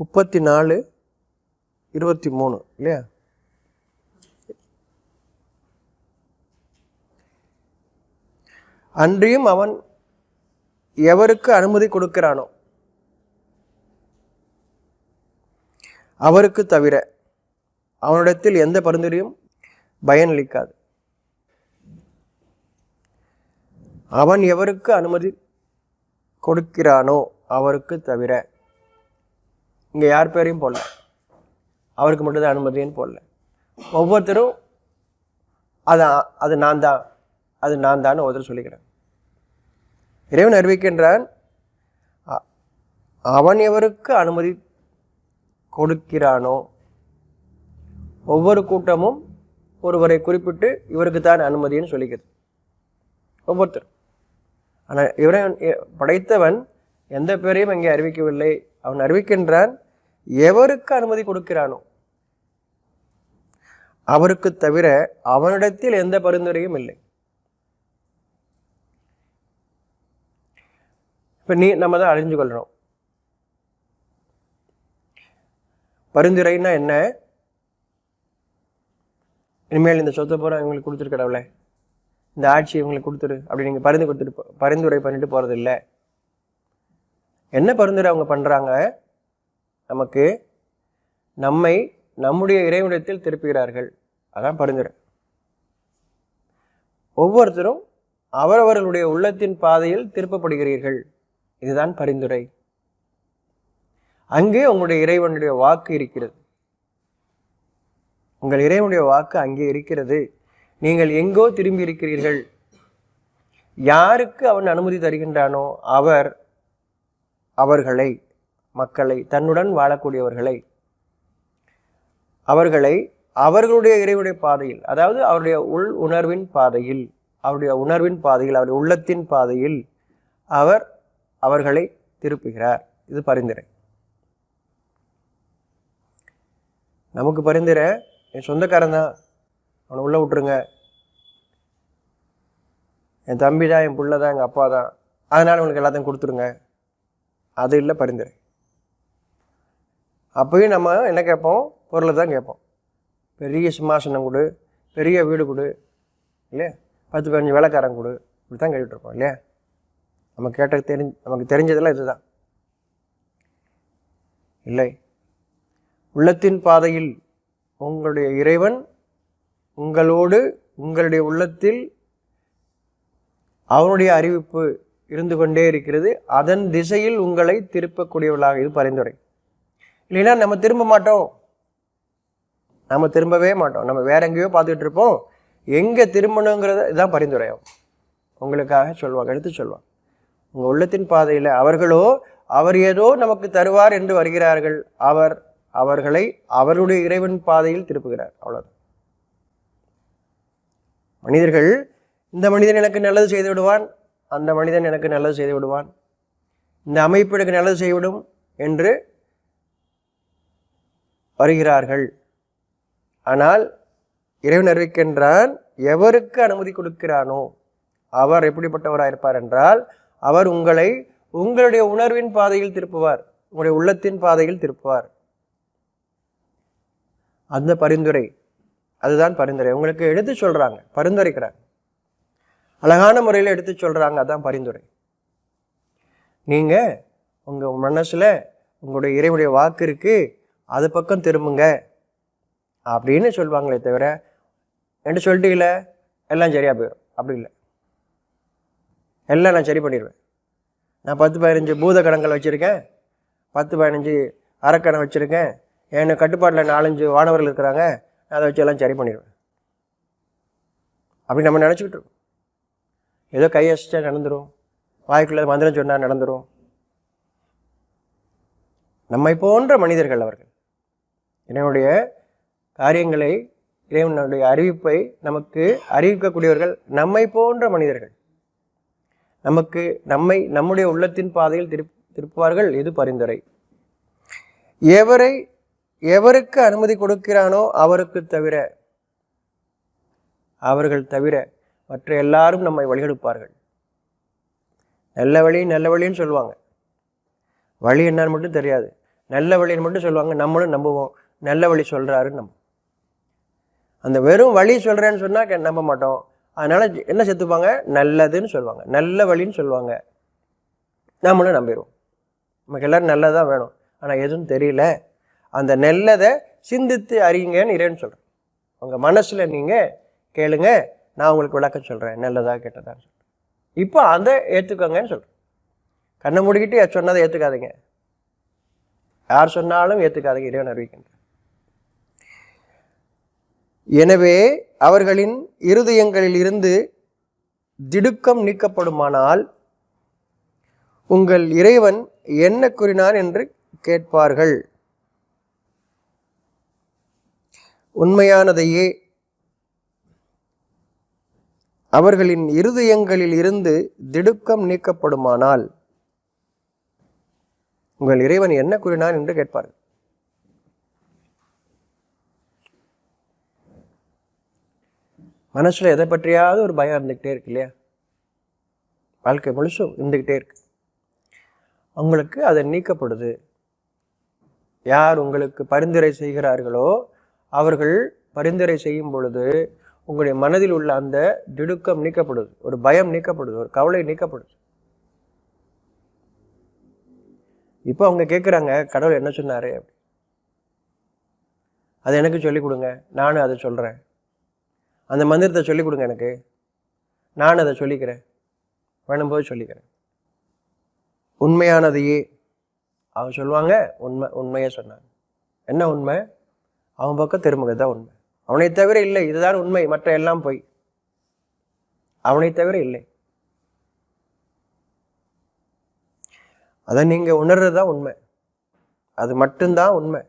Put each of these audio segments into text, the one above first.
முப்பத்தி நாலு இருபத்தி மூணு இல்லையா? அன்றியும் அவன் எவருக்கு அனுமதி கொடுக்கிறானோ அவருக்கு தவிர அவனிடத்தில் எந்த பரிந்துரையும் பயனளிக்காது. அவன் எவருக்கு அனுமதி கொடுக்கிறானோ அவருக்கு தவிர இங்கே யார் பேரையும் போடல. அவருக்கு மட்டும்தான் அனுமதின்னு போடல. ஒவ்வொருத்தரும் அது அது நான் தான் அது நான் தான் ஒருத்தர் சொல்லிக்கிறேன் இறைவன் அறிவிக்கின்றான் அவன் எவருக்கு அனுமதி கொடுக்கிறானோ ஒவ்வொரு கூட்டமும் ஒருவரை குறிப்பிட்டு இவருக்கு தான் அனுமதின்னு சொல்லிக்கிறது ஒவ்வொருத்தர் ஆனால் இவரை படைத்தவன் எந்த பேரையும் அங்கே அறிவிக்கவில்லை. அவன் அறிவிக்கின்றான் எவருக்கு அனுமதி கொடுக்கிறானோ? அவருக்கு தவிர அவனிடத்தில் எந்த பரிந்துரையும் இல்லை. இப்போ நீ நம்ம தான் அறிஞ்சு கொள்ளணும். பரிந்துரைன்னா என்ன? இனிமேல் இந்த சொத்தை பூரா இவங்களுக்கு கொடுத்துரு கடவுளே. இந்த ஆட்சி இவங்களுக்கு கொடுத்துரு அப்படி நீங்கள் பரிந்து கொடுத்துட்டு போ- பரிந்துரை பண்ணிட்டு போகிறது இல்லை என்ன பரிந்துரை அவங்க பண்ணுறாங்க நமக்கு நம்மை நம்முடைய இறைவனிடத்தில் திருப்புகிறார்கள். அதான் பரிந்துரை. ஒவ்வொருத்தரும் அவரவர்களுடைய உள்ளத்தின் பாதையில் திருப்பப்படுகிறீர்கள். இதுதான் பரிந்துரை. அங்கே உங்களுடைய இறைவனுடைய வாக்கு இருக்கிறது. உங்கள் இறைவனுடைய வாக்கு அங்கே இருக்கிறது. நீங்கள் எங்கோ திரும்பி இருக்கிறீர்கள். யாருக்கு அவன் அனுமதி தருகின்றானோ அவர் அவர்களை மக்களை தன்னுடன் வாழக்கூடியவர்களை. அவர்களை அவர்களுடைய இறைவனுடைய பாதையில் அதாவது அவருடைய உள் உணர்வின் பாதையில் அவருடைய உணர்வின் பாதையில் அவருடைய உள்ளத்தின் பாதையில் அவர் அவர்களை திருப்புகிறார். இது பரிந்துரை. நமக்கு பரிந்துரை என் சொந்தக்காரன் தான். அவனை உள்ளே விட்டுருங்க. என் தம்பி தான் என் பிள்ளை தான் எங்கள் அப்பா தான். அதனால் உனக்கு எல்லாத்தையும் கொடுத்துருங்க. அது இல்லை பரிந்துரை. அப்பயும் நம்ம என்ன கேட்போம்? பொருளை தான் கேட்போம். பெரிய சிம்மாசனம் கொடு பெரிய வீடு கொடு இல்லையா? பத்து பதினஞ்சு வேலைக்காரன் கொடு இப்படி தான் கேட்டுட்ருக்கோம் இல்லையா? நம்ம கேட்ட தெரிஞ்சு நமக்கு தெரிஞ்சதெல்லாம் இதுதான். இல்லை. உள்ளத்தின் பாதையில் உங்களுடைய இறைவன் உங்களோடு உங்களுடைய உள்ளத்தில் அவனுடைய அறிவிப்பு இருந்து கொண்டே இருக்கிறது. அதன் திசையில் உங்களை திருப்பக்கூடியவர்களாக இது பரிந்துரை. இல்லைன்னா நம்ம திரும்ப மாட்டோம். நம்ம திரும்பவே மாட்டோம். நம்ம வேற எங்கேயோ பார்த்துட்டு இருப்போம். எங்கே திரும்பணுங்கிறத இதுதான் பரிந்துரையும் உங்களுக்காக சொல்வாங்க எடுத்து சொல்வான் உங்கள் உள்ளத்தின் பாதையில் அவர்களோ அவர் ஏதோ நமக்கு தருவார் என்று வருகிறார்கள். அவர் அவர்களை அவருடைய இறைவன் பாதையில் திருப்புகிறார். அவ்வளோதான் மனிதர்கள் இந்த மனிதன் எனக்கு நல்லது செய்து விடுவான் அந்த மனிதன் எனக்கு நல்லது செய்து விடுவான். இந்த அமைப்பு எனக்கு நல்லது செய்துவிடும் என்று வருகிறார்கள். ஆனால் இறைவன் அறிவிக்கின்றான் எவருக்கு அனுமதி கொடுக்கிறானோ அவர் எப்படிப்பட்டவராக இருப்பார் என்றால் அவர் உங்களை உங்களுடைய உணர்வின் பாதையில் திருப்புவார் உங்களுடைய உள்ளத்தின் பாதையில் திருப்புவார். அந்த பரிந்துரை அதுதான் பரிந்துரை. உங்களுக்கு எடுத்து சொல்றாங்க பரிந்துரைக்கிறாங்க அழகான முறையில் எடுத்து சொல்றாங்க அதான் பரிந்துரை. நீங்க உங்க மனசுல உங்களுடைய இறைவனுடைய வாக்கு இருக்கு அது பக்கம் திரும்புங்க. அப்படின்னு சொல்லுவாங்களே தவிர என்று சொல்லிட்டீங்கள எல்லாம் சரியாக போயிடும் அப்படி இல்லை. எல்லாம் நான் சரி பண்ணிடுவேன் நான் பத்து பதினஞ்சு பூத கணங்கள் வச்சுருக்கேன். பத்து பதினஞ்சு அறக்கணை வச்சுருக்கேன். என் கட்டுப்பாட்டில் நாலஞ்சு வானவர்கள் இருக்கிறாங்க. நான் அதை வச்சு எல்லாம் சரி பண்ணிடுவேன் அப்படி நம்ம நினச்சிக்கிட்டு இருக்கோம் ஏதோ கையசிச்சா நடந்துடும் வாய்க்குள்ள மந்திரம் சொன்னால் நடந்துடும் நம்மை போன்ற மனிதர்கள் அவர்கள். இறைவனுடைய காரியங்களை இறைவனுடைய அறிவிப்பை நமக்கு அறிவிக்கக்கூடியவர்கள் நம்மை போன்ற மனிதர்கள். நமக்கு நம்மை நம்முடைய உள்ளத்தின் பாதையில் திருப் திருப்புவார்கள் இது பரிந்துரை? எவரை எவருக்கு அனுமதி கொடுக்கிறானோ அவருக்கு தவிர அவர்கள் தவிர மற்ற எல்லாரும் நம்மை வழிகெடுப்பார்கள். நல்ல வழி நல்ல வழின்னு சொல்லுவாங்க. வழி என்னன்னு மட்டும் தெரியாது. நல்ல வழின்னு மட்டும் சொல்லுவாங்க. நம்மளும் நம்புவோம். நல்ல வழி சொல்கிறாருன்னு நம்ப. அந்த வெறும் வழி சொல்கிறேன்னு சொன்னால் நம்ப மாட்டோம். அதனால் என்ன செத்துப்பாங்க? நல்லதுன்னு சொல்லுவாங்க நல்ல வழின்னு சொல்லுவாங்க நம்மளும் நம்பிடுவோம் நமக்கு எல்லோரும் நல்லதாக வேணும். ஆனால் எதுவும் தெரியல. அந்த நல்லதை சிந்தித்து அறியுங்கன்னு இறைன்னு சொல்கிறேன் உங்கள் மனசில் நீங்கள் கேளுங்க. நான் உங்களுக்கு விளக்கம் சொல்கிறேன் நல்லதா கெட்டதான்னு சொல்கிறேன் இப்போ அதை ஏற்றுக்கோங்கன்னு சொல்கிறேன் கண்ணை மூடிக்கிட்டு சொன்னதை ஏற்றுக்காதீங்க யார் சொன்னாலும் ஏற்றுக்காதீங்க இறைவன் அறிவிக்கின்ற எனவே அவர்களின் இருதயங்களில் இருந்து திடுக்கம் நீக்கப்படுமானால் உங்கள் இறைவன் என்ன கூறினார் என்று கேட்பார்கள். உண்மையானதையே அவர்களின் இருதயங்களில் இருந்து திடுக்கம் நீக்கப்படுமானால் உங்கள் இறைவன் என்ன கூறினார் என்று கேட்பார்கள். மனசில் எதை பற்றியாவது ஒரு பயம் இருந்துக்கிட்டே இருக்கு இல்லையா? வாழ்க்கை முழுசும் இருந்துக்கிட்டே இருக்கு. அவங்களுக்கு அதை நீக்கப்படுது. யார் உங்களுக்கு பரிந்துரை செய்கிறார்களோ அவர்கள் பரிந்துரை செய்யும் பொழுது உங்களுடைய மனதில் உள்ள அந்த திடுக்கம் நீக்கப்படுது. ஒரு பயம் நீக்கப்படுது. ஒரு கவலை நீக்கப்படுது. இப்போ அவங்க கேட்குறாங்க கடவுள் என்ன சொன்னார்? அது எனக்கு சொல்லிக் கொடுங்க. நானும் அதை சொல்கிறேன் அந்த மந்திரத்தை சொல்லிக் கொடுங்க எனக்கு. நான் அதை சொல்லிக்கிறேன். வேணும்போது சொல்லிக்கிறேன். உண்மையானதையே அவன் சொல்லுவாங்க உண்மை உண்மையே சொன்னாங்க என்ன உண்மை? அவன் பக்கம் திரும்புக தான் உண்மை. அவனை தவிர இல்லை இதுதான் உண்மை மற்ற எல்லாம் போய். அவனை தவிர இல்லை. அதை நீங்கள் உணர்றது தான் உண்மை. அது மட்டும்தான் உண்மை.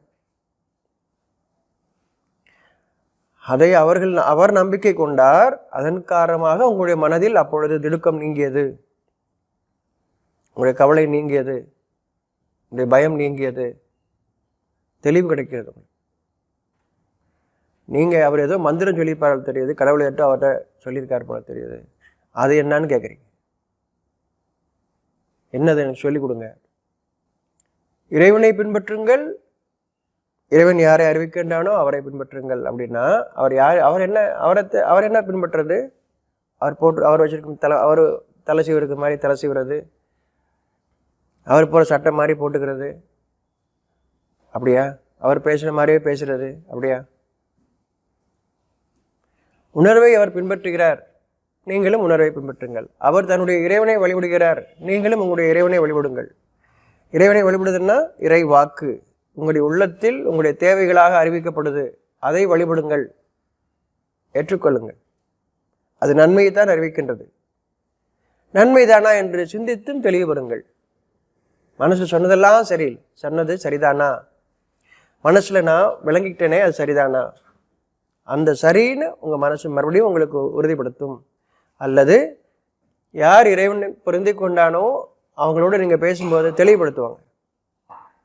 அதை அவர்கள் அவர் நம்பிக்கை கொண்டார். அதன் காரணமாக உங்களுடைய மனதில் அப்பொழுது திடுக்கம் நீங்கியது. உங்களுடைய கவலை நீங்கியது. உங்களுடைய பயம் நீங்கியது. தெளிவு கிடைக்கிறது நீங்கள் அவர் ஏதோ மந்திரம் சொல்லியிருப்பார் தெரியுது. கடவுளை ஏற்றோ அவர்கிட்ட சொல்லியிருக்கார் போல தெரியுது. அது என்னன்னு கேட்குறீங்க. என்னது எனக்கு சொல்லிக் கொடுங்க. இறைவனை பின்பற்றுங்கள். இறைவன் யாரை அறிவிக்கின்றானோ அவரை பின்பற்றுங்கள் அப்படின்னா அவர் யார் அவர் என்ன அவரை அவர் என்ன பின்பற்றுறது? அவர் போட்டு அவர் வச்சிருக்கும் தலை அவர் தலை சீவருக்கு மாதிரி தலை சீவுறது. அவர் போகிற சட்டை மாதிரி போட்டுக்கிறது. அப்படியா? அவர் பேசுகிற மாதிரியே பேசுகிறது அப்படியா? உணர்வை அவர் பின்பற்றுகிறார். நீங்களும் உணர்வை பின்பற்றுங்கள். அவர் தன்னுடைய இறைவனை வழிபடுகிறார். நீங்களும் உங்களுடைய இறைவனை வழிபடுங்கள். இறைவனை வழிபடுதுன்னா இறை வாக்கு உங்களுடைய உள்ளத்தில் உங்களுடைய தேவைகளாக அறிவிக்கப்படுது அதை வழிபடுங்கள். ஏற்றுக்கொள்ளுங்கள். அது நன்மையை தான் அறிவிக்கின்றது. நன்மைதானா என்று சிந்தித்தும் தெளிவுபடுங்கள். மனசு சொன்னதெல்லாம் சரி சொன்னது சரிதானா? மனசில் நான் விளங்கிக்கிட்டேனே அது சரிதானா? அந்த சரின்னு உங்கள் மனசு மறுபடியும் உங்களுக்கு உறுதிப்படுத்தும். அல்லது யார் இறைவன் பொருந்தி கொண்டானோ அவங்களோட நீங்கள் பேசும்போது தெளிவுபடுத்துவாங்க.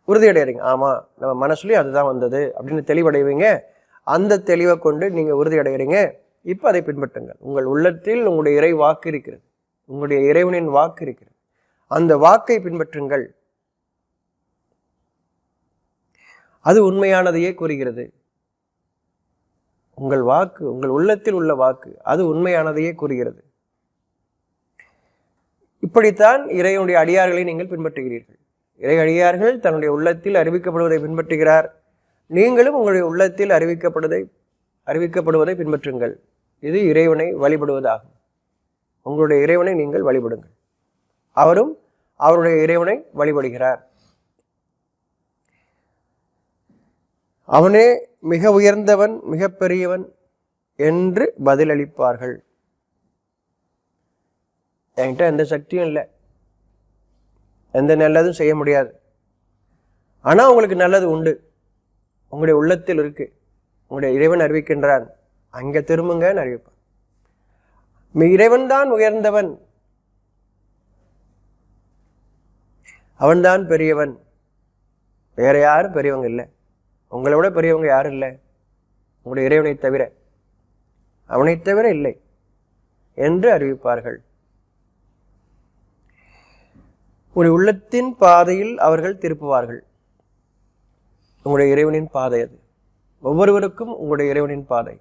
உறுதியடைகிறீங்க ஆமாம் நம்ம மனசுலேயும் அதுதான் வந்தது அப்படின்னு தெளிவடைவீங்க. அந்த தெளிவை கொண்டு நீங்கள் உறுதியடைகிறீங்க இப்போ அதை பின்பற்றுங்கள். உங்கள் உள்ளத்தில் உங்களுடைய இறை வாக்கு இருக்கிறது. உங்களுடைய இறைவனின் வாக்கு இருக்கிறது. அந்த வாக்கை பின்பற்றுங்கள். அது உண்மையானதையே கூறுகிறது. உங்கள் வாக்கு உங்கள் உள்ளத்தில் உள்ள வாக்கு அது உண்மையானதையே கூறுகிறது. இப்படித்தான் இறைவனுடைய அடியார்களை நீங்கள் பின்பற்றுகிறீர்கள். இறையடியார்கள் தன்னுடைய உள்ளத்தில் அறிவிக்கப்படுவதை பின்பற்றுகிறார். நீங்களும் உங்களுடைய உள்ளத்தில் அறிவிக்கப்படுவதை அறிவிக்கப்படுவதை பின்பற்றுங்கள். இது இறைவனை வழிபடுவதாகும். உங்களுடைய இறைவனை நீங்கள் வழிபடுங்கள். அவரும் அவருடைய இறைவனை வழிபடுகிறார். அவனே மிக உயர்ந்தவன் மிக பெரியவன் என்று பதிலளிப்பார்கள். என்கிட்ட எந்த சக்தியும் இல்லை. எந்த நல்லதும் செய்ய முடியாது. ஆனால் உங்களுக்கு நல்லது உண்டு. உங்களுடைய உள்ளத்தில் இருக்கு. உங்களுடைய இறைவன் அறிவிக்கின்றான். அங்கே திரும்புங்கன்னு அறிவிப்பான். இறைவன் தான் உயர்ந்தவன். அவன்தான் பெரியவன். வேற யாரும் பெரியவங்க இல்லை. உங்களை விட பெரியவங்க யாரும் இல்லை. உங்களுடைய இறைவனை தவிர. அவனை தவிர இல்லை. என்று அறிவிப்பார்கள். உங்களுடைய உள்ளத்தின் பாதையில் அவர்கள் திருப்புவார்கள். உங்களுடைய இறைவனின் பாதை அது. ஒவ்வொருவருக்கும் உங்களுடைய இறைவனின் பாதை.